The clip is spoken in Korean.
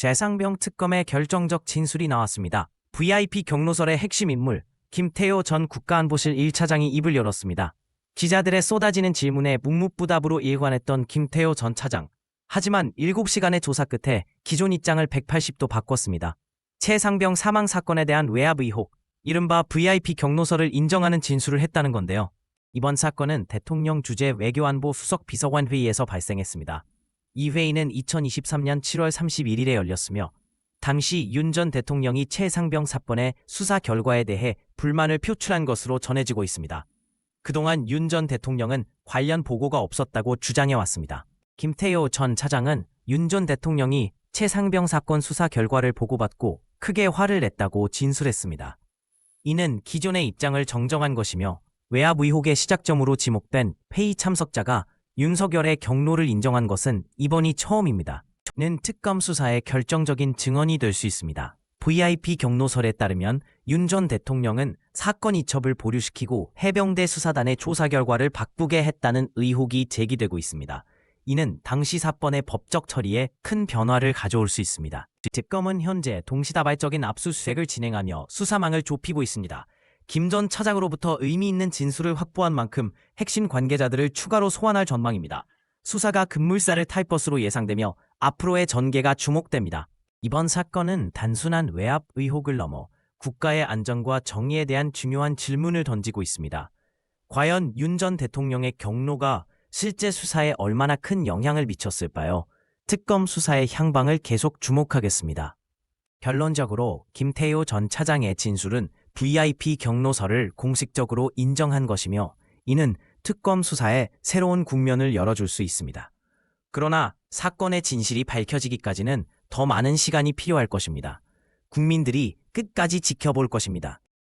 재상병 특검의 결정적 진술이 나왔습니다. VIP 경로설의 핵심 인물 김태호 전 국가안보실 1차장이 입을 열었습니다. 기자들의 쏟아지는 질문에 묵묵부답으로 일관했던 김태호 전 차장. 하지만 7시간의 조사 끝에 기존 입장을 180도 바꿨습니다. 최상병 사망 사건에 대한 외압 의혹, 이른바 VIP 경로설을 인정하는 진술을 했다는 건데요. 이번 사건은 대통령 주재 외교안보 수석 비서관 회의에서 발생했습니다. 이 회의는 2023년 7월 31일에 열렸으며 당시 윤 전 대통령이 최상병 사건의 수사 결과에 대해 불만을 표출한 것으로 전해지고 있습니다. 그동안 윤 전 대통령은 관련 보고가 없었다고 주장해 왔습니다. 김태호 전 차장은 윤 전 대통령이 최상병 사건 수사 결과를 보고받고 크게 화를 냈다고 진술했습니다. 이는 기존의 입장을 정정한 것이며 외압 의혹의 시작점으로 지목된 회의 참석자가 윤석열의 경로를 인정한 것은 이번이 처음입니다. 는 특검 수사의 결정적인 증언이 될 수 있습니다. VIP 경로설에 따르면 윤 전 대통령은 사건 이첩을 보류시키고 해병대 수사단의 조사 결과를 바꾸게 했다는 의혹이 제기되고 있습니다. 이는 당시 사건의 법적 처리에 큰 변화를 가져올 수 있습니다. 특검은 현재 동시다발적인 압수수색을 진행하며 수사망을 좁히고 있습니다. 김 전 차장으로부터 의미 있는 진술을 확보한 만큼 핵심 관계자들을 추가로 소환할 전망입니다. 수사가 급물살을 탈 것으로 예상되며 앞으로의 전개가 주목됩니다. 이번 사건은 단순한 외압 의혹을 넘어 국가의 안전과 정의에 대한 중요한 질문을 던지고 있습니다. 과연 윤 전 대통령의 경로가 실제 수사에 얼마나 큰 영향을 미쳤을까요? 특검 수사의 향방을 계속 주목하겠습니다. 결론적으로 김태효 전 차장의 진술은 VIP 경로설을 공식적으로 인정한 것이며 이는 특검 수사에 새로운 국면을 열어줄 수 있습니다. 그러나 사건의 진실이 밝혀지기까지는 더 많은 시간이 필요할 것입니다. 국민들이 끝까지 지켜볼 것입니다.